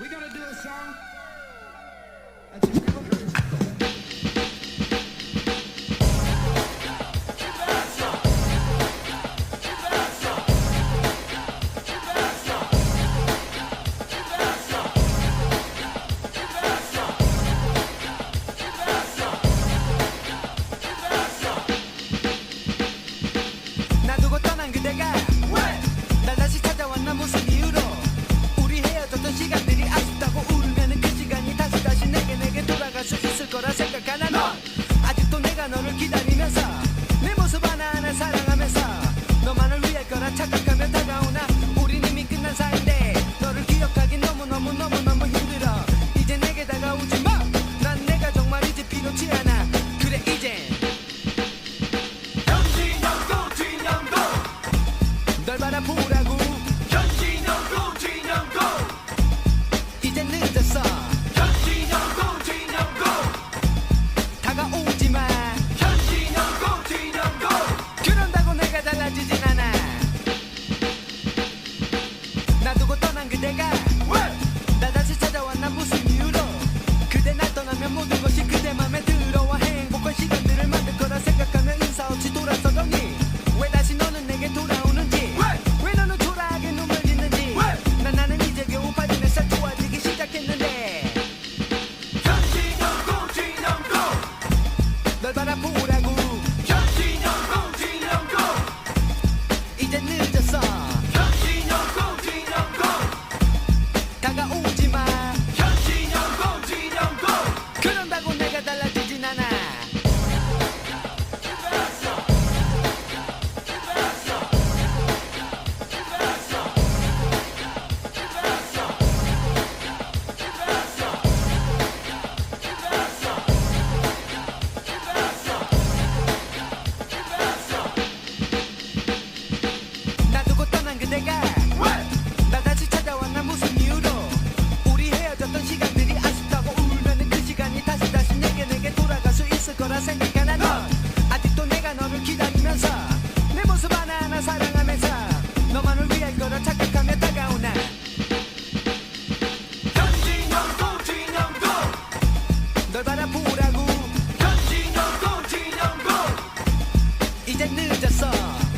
We gotta do a song. That's just 내가 pura 이제 늦었어.